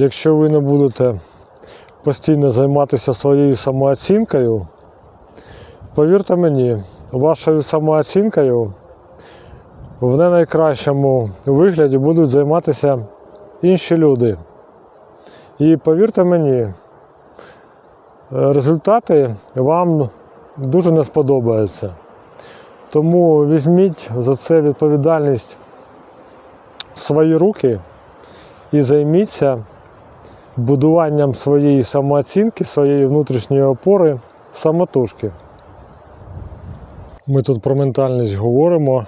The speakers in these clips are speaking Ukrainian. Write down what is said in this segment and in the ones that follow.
Якщо ви не будете постійно займатися своєю самооцінкою, повірте мені, вашою самооцінкою в не найкращому вигляді будуть займатися інші люди. І повірте мені, результати вам дуже не сподобаються. Тому візьміть за це відповідальність в свої руки і займіться будуванням своєї самооцінки, своєї внутрішньої опори самотужки. Ми тут про ментальність говоримо,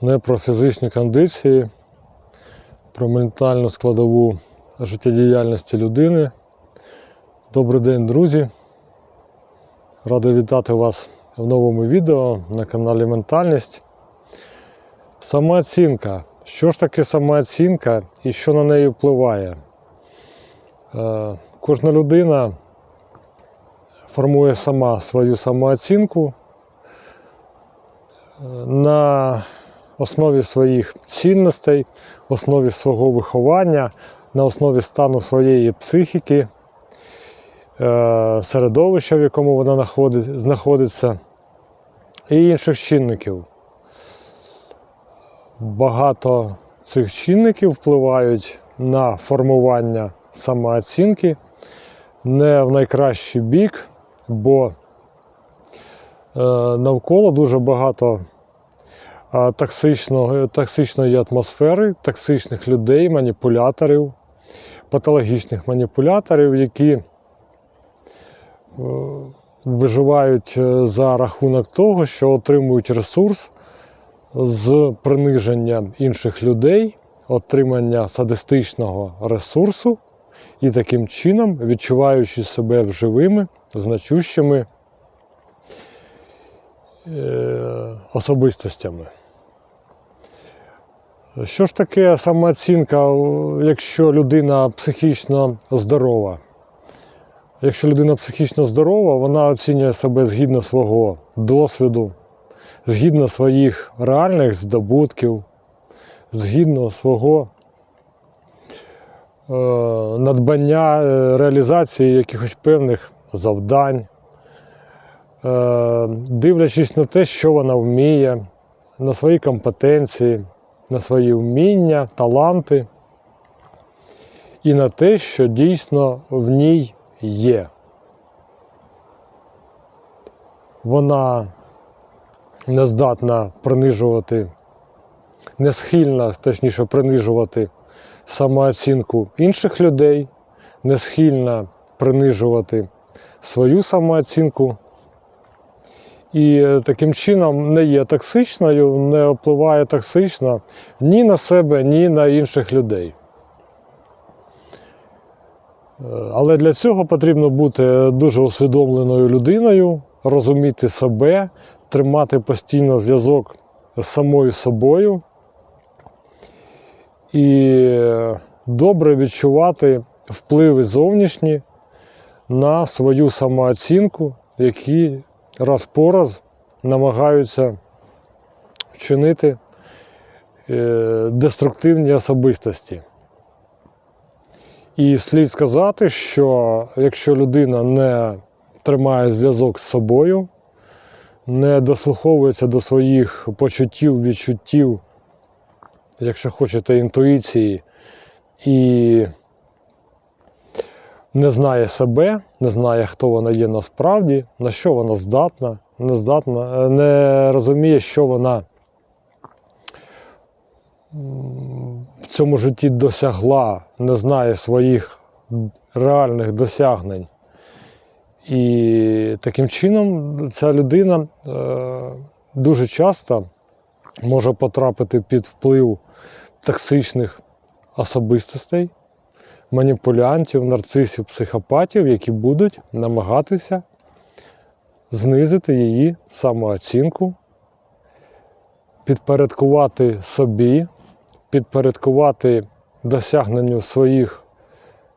не про фізичні кондиції, про ментальну складову життєдіяльності людини. Добрий день, друзі! Радий вітати вас в новому відео на каналі Ментальність. Самооцінка. Що ж таке самооцінка і що на неї впливає? Е, Кожна людина формує сама свою самооцінку е, на основі своїх цінностей, основі свого виховання, на основі стану своєї психіки, е, середовища, в якому вона знаходиться, і інших чинників. Багато цих чинників впливають на формування самооцінки не в найкращий бік, бо е, навколо дуже багато е, токсичної атмосфери, токсичних людей, маніпуляторів, патологічних маніпуляторів, які е, виживають за рахунок того, що отримують ресурс з приниженням інших людей, отримання садистичного ресурсу і таким чином, відчуваючи себе живими, значущими е, особистостями. Що ж таке самооцінка, якщо людина психічно здорова? Якщо людина психічно здорова, вона оцінює себе згідно свого досвіду, згідно своїх реальних здобутків, згідно свого надбання е, реалізації якихось певних завдань, е, дивлячись на те, що вона вміє, на свої компетенції, на свої вміння, таланти і на те, що дійсно в ній є. Вона не здатна принижувати, не схильна, точніше, принижувати самооцінку інших людей, не схильна принижувати свою самооцінку. І е, таким чином не є токсичною, не впливає токсично ні на себе, ні на інших людей. Е, Але для цього потрібно бути дуже усвідомленою людиною, розуміти себе, тримати постійно зв'язок з самою собою і добре відчувати впливи зовнішні на свою самооцінку, які раз по раз намагаються вчинити е, деструктивні особистості. І слід сказати, що якщо людина не тримає зв'язок з собою, не дослуховується до своїх почуттів, відчуттів, якщо хочете, інтуїції, і не знає себе, не знає, хто вона є насправді, на що вона здатна, не здатна, е, не розуміє, що вона в цьому житті досягла, не знає своїх реальних досягнень. І таким чином ця людина е, дуже часто може потрапити під вплив токсичних особистостей, маніпулянтів, нарцисів, психопатів, які будуть намагатися знизити її самооцінку, підпорядкувати собі, підпорядкувати досягненню своїх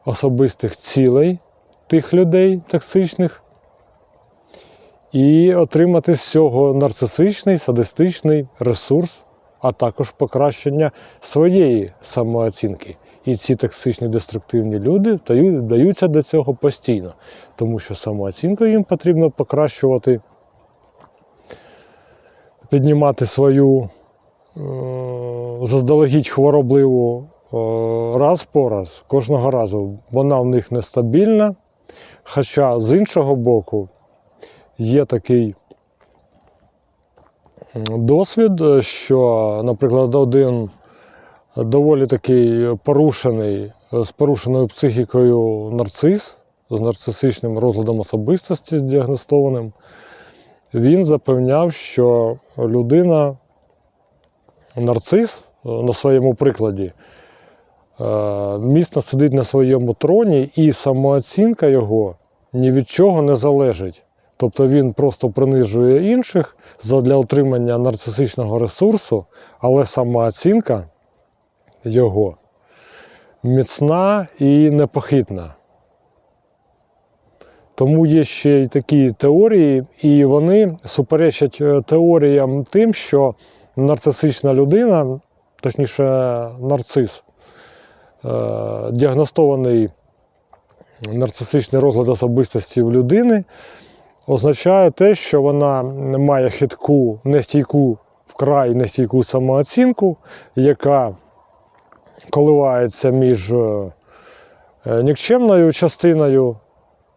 особистих цілей тих людей токсичних, і отримати з цього нарцисичний, садистичний ресурс, а також покращення своєї самооцінки І ці токсичні деструктивні люди даю- даються до цього постійно, тому що самооцінку їм потрібно покращувати, піднімати свою е, заздалегідь хворобливу е, раз по раз, кожного разу. Вона в них нестабільна. Хоча з іншого боку є такий досвід, е, що, наприклад, один доволі такий порушений, е, з порушеною психікою нарцис, з нарцисичним розладом особистості здіагностованим, він запевняв, що людина нарцис е, на своєму прикладі міцно сидить на своєму троні, і самооцінка його ні від чого не залежить. Тобто він просто принижує інших для отримання нарцисичного ресурсу, але самооцінка його міцна і непохитна. Тому є ще й такі теорії, і вони суперечать е, теоріям тим, що нарцисична людина, точніше, нарцис, е, діагностований нарцисичний розлад особистості в людини, означає те, що вона має хитку, нестійку, вкрай нестійку самооцінку, яка коливається між е, е, нікчемною частиною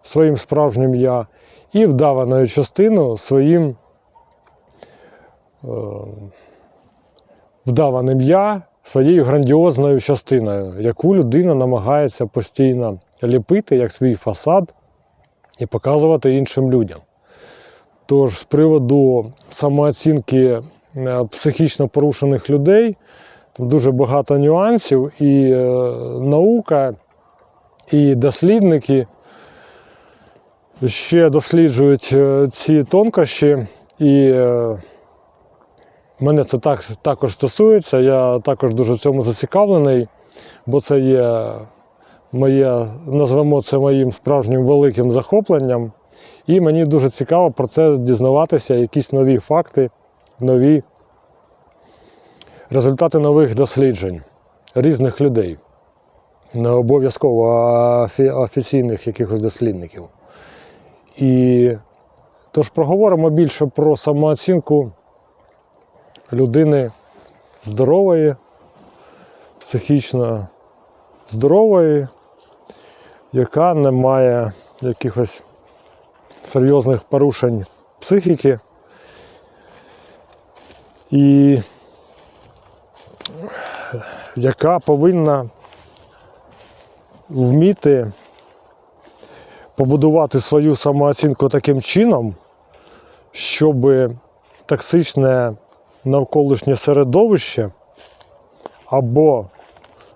своїм справжнім я і вдаваною частиною своїм е, вдаваним я своєю грандіозною частиною, яку людина намагається постійно ліпити як свій фасад і показувати іншим людям. Тож, з приводу самооцінки е, психічно порушених людей, там дуже багато нюансів, і е, наука, і дослідники ще досліджують е, ці тонкощі, і е, мене це так, також стосується. Я також дуже в цьому зацікавлений, бо це є моє, назвемо це моїм справжнім великим захопленням. І мені дуже цікаво про це дізнаватися, якісь нові факти, нові результати нових досліджень різних людей. Не обов'язково офіційних якихось дослідників. І тож проговоримо більше про самооцінку людини здорової, психічно здорової, яка не має якихось серйозних порушень психіки. І яка повинна вміти побудувати свою самооцінку таким чином, щоб токсичне навколишнє середовище або,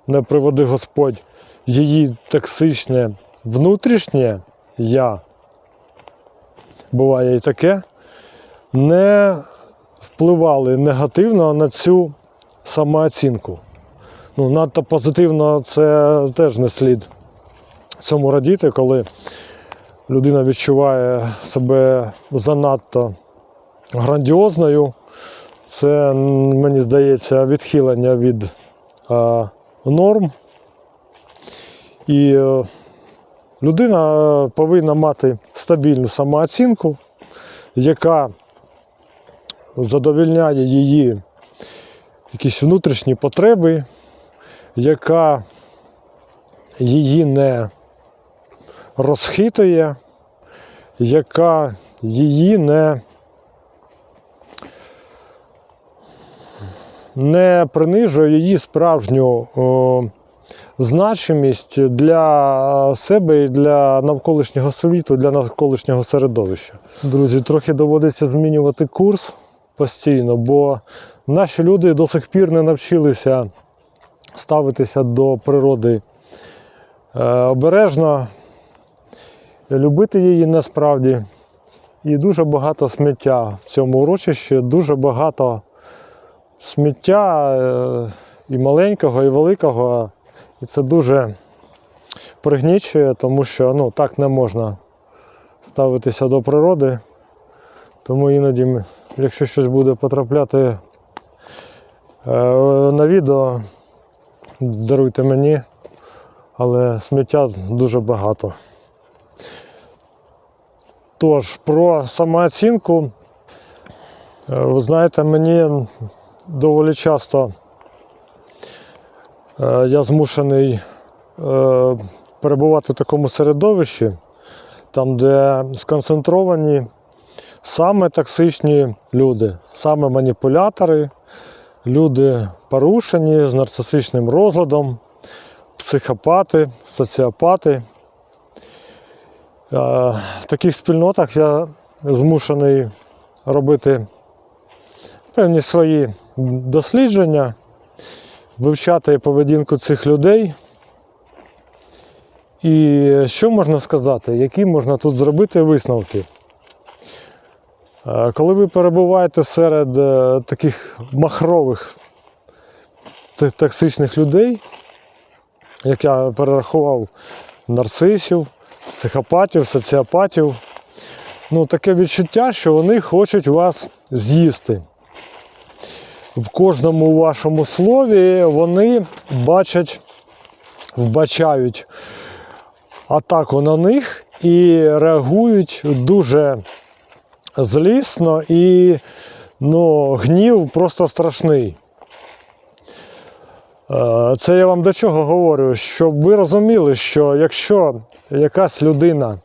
не приводи Господь, її токсичне внутрішнє я, буває і таке, не впливали негативно на цю самооцінку. Ну, надто позитивно це теж не слід цьому радіти, коли людина відчуває себе занадто грандіозною. Це, мені здається, відхилення від е, норм. І е, людина е, повинна мати стабільну самооцінку, яка задовільняє її якісь внутрішні потреби, яка її не розхитує, яка її не, не принижує її справжню значимість для себе і для навколишнього світу, для навколишнього середовища. Друзі, трохи доводиться змінювати курс постійно, бо наші люди до сих пір не навчилися ставитися до природи е, обережно, любити її насправді. І дуже багато сміття в цьому урочищі, дуже багато сміття е, і маленького, і великого. І це дуже пригнічує, тому що ну, так не можна ставитися до природи. Тому іноді, якщо щось буде потрапляти е, на відео, даруйте мені, але сміття дуже багато. Тож, про самооцінку, е, ви знаєте, мені доволі часто я змушений е, перебувати в такому середовищі, там, де сконцентровані саме токсичні люди, саме маніпулятори, люди порушені з нарцисичним розладом, психопати, соціопати. Е, В таких спільнотах я змушений робити певні свої дослідження, вивчати поведінку цих людей. І що можна сказати, які можна тут зробити висновки? Е, Коли ви перебуваєте серед е, таких махрових токсичних людей, як я перерахував, нарцисів, психопатів, соціопатів, ну, таке відчуття, що вони хочуть вас з'їсти. В кожному вашому слові вони бачать, вбачають атаку на них і реагують дуже злісно і ну, гнів просто страшний. Е, Це я вам до чого говорю, щоб ви розуміли, що якщо якась людина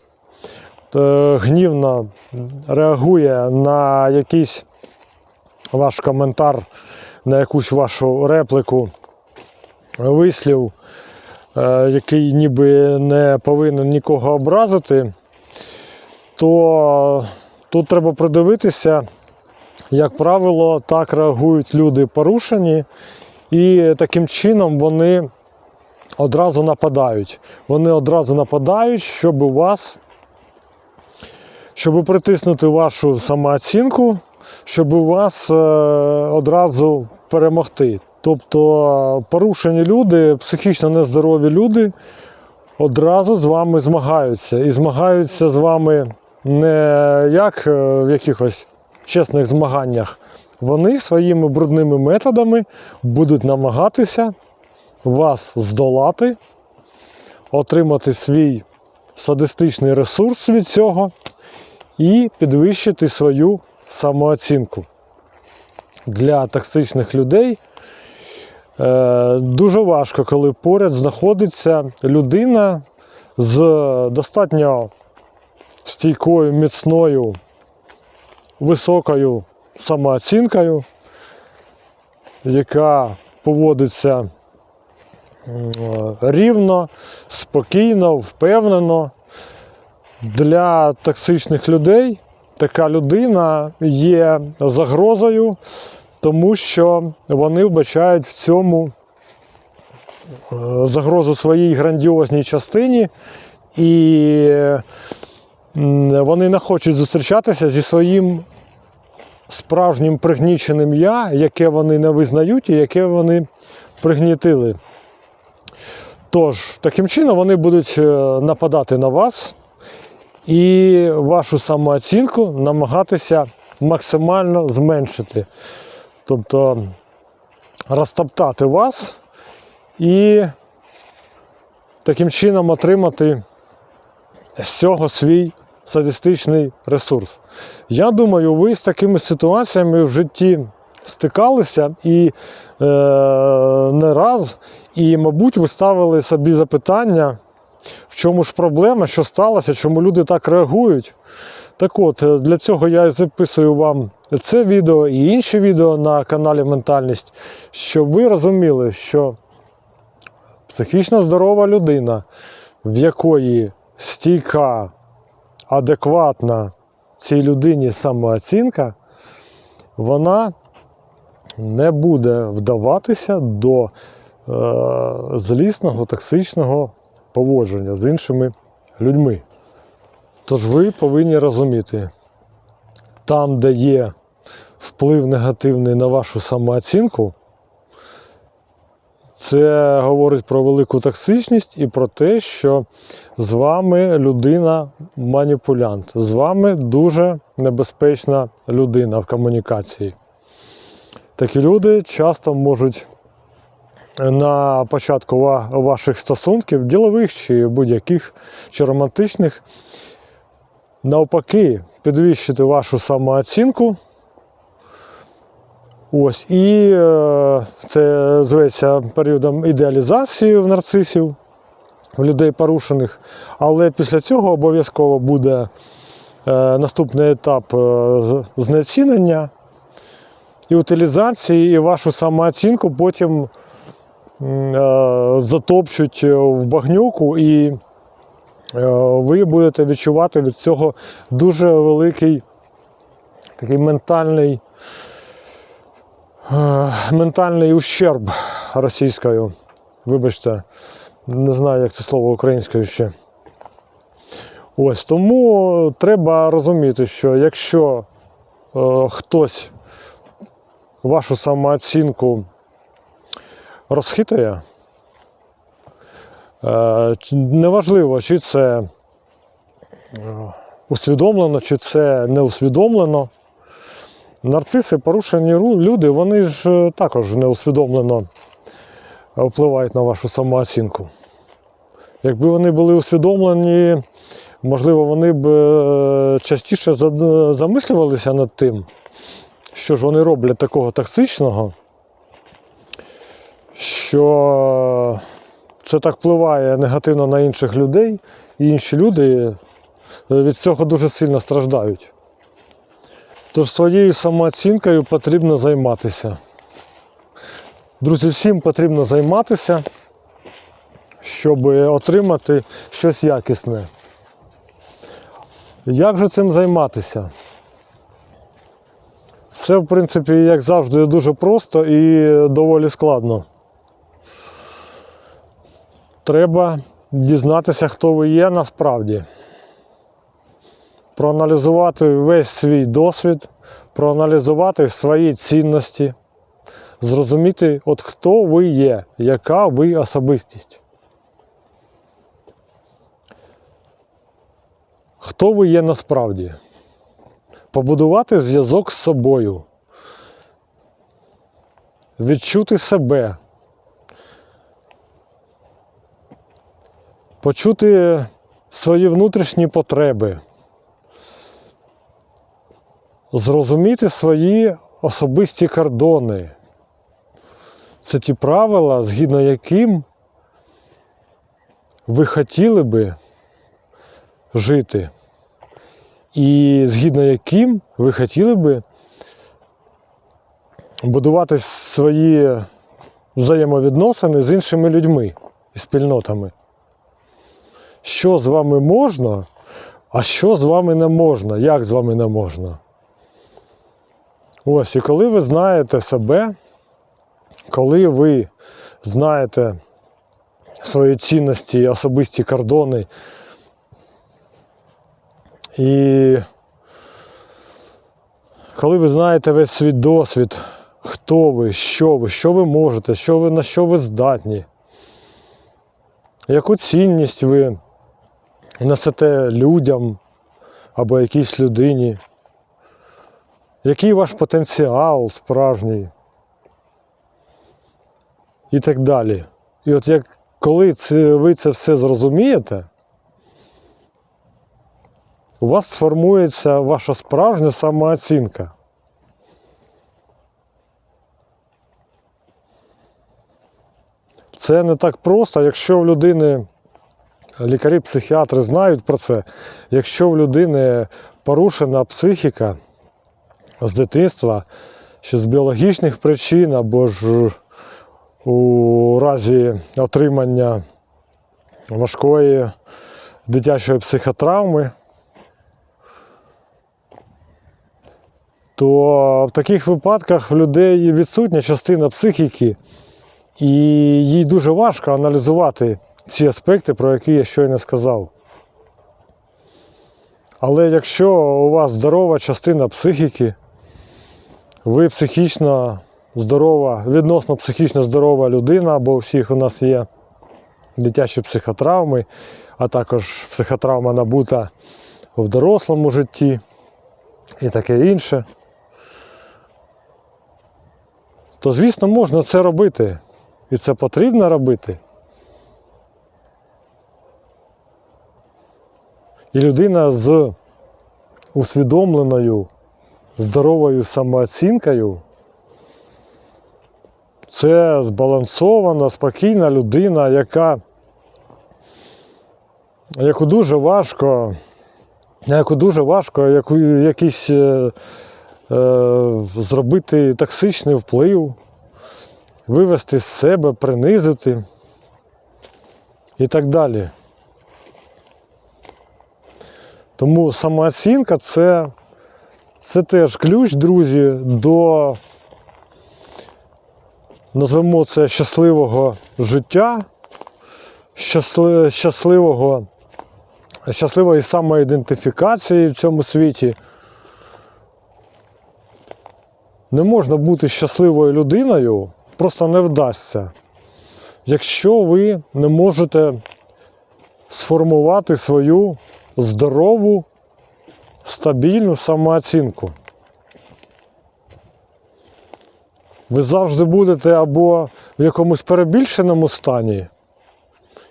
е, гнівно реагує на якийсь ваш коментар, на якусь вашу реплику, вислів, е, який ніби не повинен нікого образити, то тут треба придивитися, як правило, так реагують люди порушені, і таким чином вони одразу нападають. Вони одразу нападають, щоб у вас, щоб притиснути вашу самооцінку, щоб у вас е, одразу перемогти. Тобто порушені люди, психічно нездорові люди одразу з вами змагаються. І змагаються з вами не як е, в якихось чесних змаганнях. Вони своїми брудними методами будуть намагатися вас здолати, отримати свій садистичний ресурс від цього і підвищити свою самооцінку. Для токсичних людей е, дуже важко, коли поряд знаходиться людина з достатньо стійкою, міцною, високою самооцінкою, яка поводиться рівно, спокійно, впевнено. Для токсичних людей така людина є загрозою, тому що вони вбачають в цьому е, загрозу своїй грандіозній частині, і вони не хочуть зустрічатися зі своїм справжнім пригніченим я, яке вони не визнають і яке вони пригнітили. Тож, таким чином вони будуть е, нападати на вас і вашу самооцінку намагатися максимально зменшити. Тобто розтоптати вас і таким чином отримати з цього свій садистичний ресурс. Я думаю, ви з такими ситуаціями в житті стикалися і е, не раз, і, мабуть, ви ставили собі запитання, в чому ж проблема, що сталося, чому люди так реагують. Так от, е, для цього я записую вам це відео і інші відео на каналі Ментальність, щоб ви розуміли, що психічно здорова людина, в якої стійка, адекватна цій людині самооцінка, вона не буде вдаватися до е, злісного, токсичного поводження з іншими людьми. Тож ви повинні розуміти, там, де є вплив негативний на вашу самооцінку, це говорить про велику токсичність і про те, що з вами людина маніпулянт, з вами дуже небезпечна людина в комунікації. Такі люди часто можуть на початку ваших стосунків, ділових чи будь-яких, чи романтичних, навпаки, підвищити вашу самооцінку. Ось, і е, це зветься періодом ідеалізації в нарцисів, в людей порушених. Але після цього обов'язково буде е, наступний етап е, знецінення і утилізації, і вашу самооцінку потім затопчуть е, в багнюку, і е, ви будете відчувати від цього дуже великий такий ментальний, е, ментальний ущерб російською. Вибачте, не знаю, як це слово українською ще. Ось тому треба розуміти, що якщо е, хтось вашу самооцінку розхитує, е, неважливо, чи це е, усвідомлено, чи це не усвідомлено. Нарциси, порушені люди, вони ж е, також неусвідомлено впливають на вашу самооцінку. Якби вони були усвідомлені, можливо, вони б частіше замислювалися над тим, що ж вони роблять такого токсичного, що це так впливає негативно на інших людей, і інші люди від цього дуже сильно страждають. Тож своєю самооцінкою потрібно займатися. Друзі, всім потрібно займатися, щоб отримати щось якісне. Як же цим займатися? Це, в принципі, як завжди, дуже просто і доволі складно. Треба дізнатися, хто ви є насправді. Проаналізувати весь свій досвід, проаналізувати свої цінності, зрозуміти, от хто ви є, яка ви особистість. Хто ви є насправді? побудувати зв'язок з собою, відчути себе, почути свої внутрішні потреби, зрозуміти свої особисті кордони. Це ті правила, згідно яким ви хотіли би жити і згідно яким ви хотіли би будувати свої взаємовідносини з іншими людьми і спільнотами. Що з вами можна, а що з вами не можна, як з вами не можна. Ось, і коли ви знаєте себе, коли ви знаєте свої цінності, особисті кордони, і коли ви знаєте весь свій досвід, хто ви, що ви, що ви можете, що ви, на що ви здатні, яку цінність ви несете людям або якійсь людині, який ваш потенціал справжній і так далі. І от як коли це, ви це все зрозумієте, у вас сформується ваша справжня самооцінка. Це не так просто, якщо в людини, лікарі-психіатри знають про це, якщо в людини порушена психіка з дитинства, чи з біологічних причин, або ж у разі отримання важкої дитячої психотравми, то в таких випадках в людей відсутня частина психіки, і їй дуже важко аналізувати ці аспекти, про які я щойно сказав. Але якщо у вас здорова частина психіки, ви психічно здорова, відносно психічно здорова людина, бо у всіх у нас є дитячі психотравми, а також психотравма набута в дорослому житті і таке інше. То, звісно, можна це робити. І це потрібно робити. І людина з усвідомленою здоровою самооцінкою це збалансована, спокійна людина, яка яку дуже важко, яку дуже важко яку, якийсь е, е, зробити токсичний вплив, вивести з себе, принизити і так далі. Тому самооцінка це, це теж ключ, друзі, до, назвемо це щасливого життя, щасли, щасливого, щасливої самоідентифікації в цьому світі. Не можна бути щасливою людиною, просто не вдасться, якщо ви не можете сформувати свою здорову, стабільну самооцінку. Ви завжди будете або в якомусь перебільшеному стані,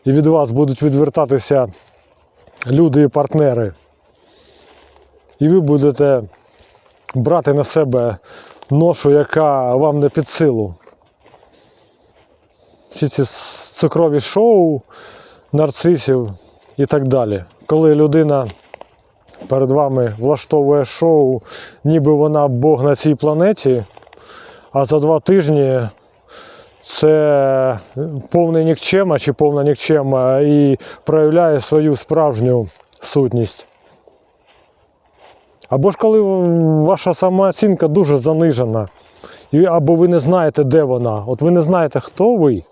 і від вас будуть відвертатися люди і партнери, і ви будете брати на себе ношу, яка вам не під силу. Всі ці цукрові шоу, нарцисів і так далі. Коли людина перед вами влаштовує шоу, ніби вона Бог на цій планеті, а за два тижні це повний нікчема чи повна нікчема і проявляє свою справжню сутність. Або ж коли ваша самооцінка дуже занижена, або ви не знаєте, де вона. От ви не знаєте, хто ви.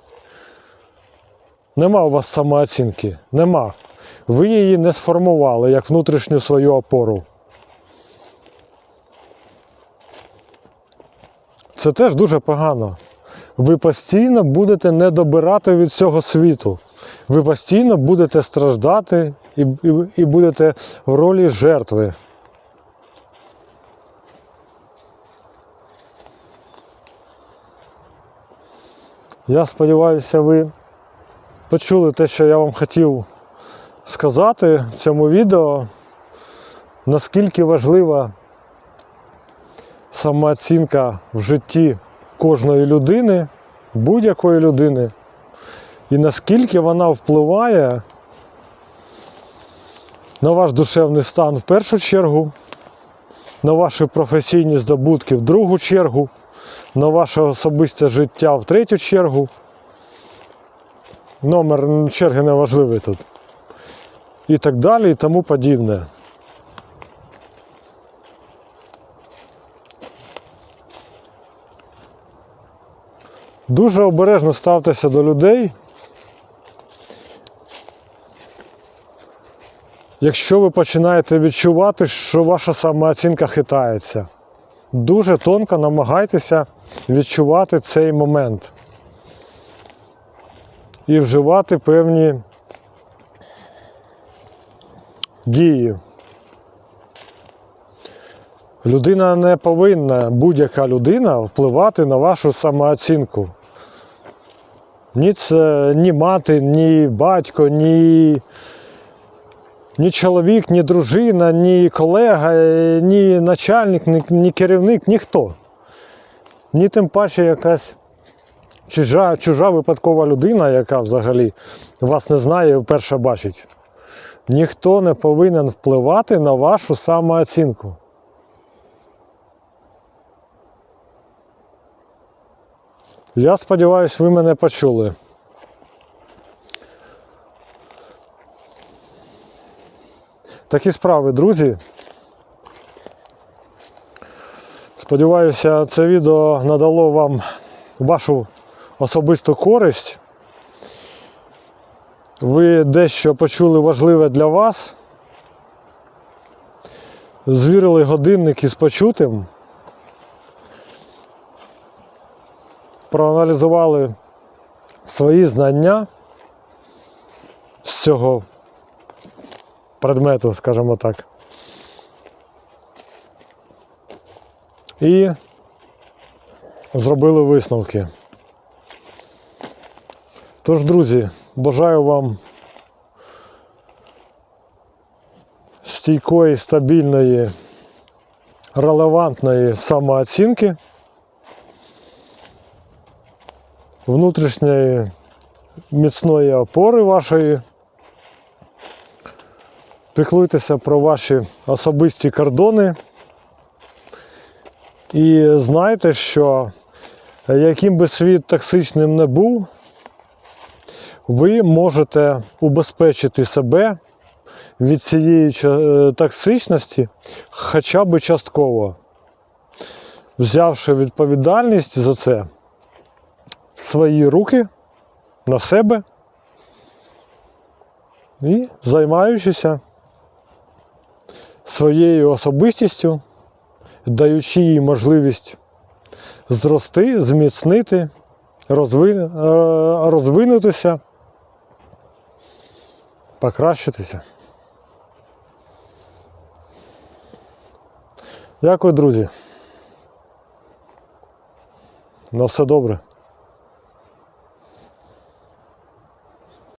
Нема у вас самооцінки. Нема. Ви її не сформували як внутрішню свою опору. Це теж дуже погано. Ви постійно будете не добирати від цього світу. Ви постійно будете страждати і, і, і будете в ролі жертви. Я сподіваюся, ви почули те, що я вам хотів сказати в цьому відео, наскільки важлива самооцінка в житті кожної людини, будь-якої людини, і наскільки вона впливає на ваш душевний стан в першу чергу, на ваші професійні здобутки в другу чергу, на ваше особисте життя в третю чергу. Номер черги не важливий тут. І так далі, і тому подібне. Дуже обережно ставтеся до людей. Якщо ви починаєте відчувати, що ваша самооцінка хитається, дуже тонко намагайтеся відчувати цей момент і вживати певні дії. Людина не повинна, будь-яка людина, впливати на вашу самооцінку. Ні це ні мати, ні батько, ні, ні чоловік, ні дружина, ні колега, ні начальник, ні, ні керівник, ніхто. Ні тим паче якась чужа, чужа випадкова людина, яка взагалі вас не знає і вперше бачить. Ніхто не повинен впливати на вашу самооцінку. Я сподіваюся, ви мене почули. Такі справи, друзі. Сподіваюся, це відео надало вам вашу особисту користь. Ви дещо почули важливе для вас. Звірили годинник із почутим. Проаналізували свої знання з цього предмету, скажімо так. І зробили висновки. Тож, друзі, бажаю вам стійкої, стабільної, релевантної самооцінки, внутрішньої міцної опори вашої. Піклуйтеся про ваші особисті кордони. І знайте, що яким би світ токсичним не був, ви можете убезпечити себе від цієї токсичності хоча б частково, взявши відповідальність за це в свої руки на себе і займаючися своєю особистістю, даючи їй можливість зрости, зміцнити, е, розвинутися, покращитися. Дякую, друзі. На все добре.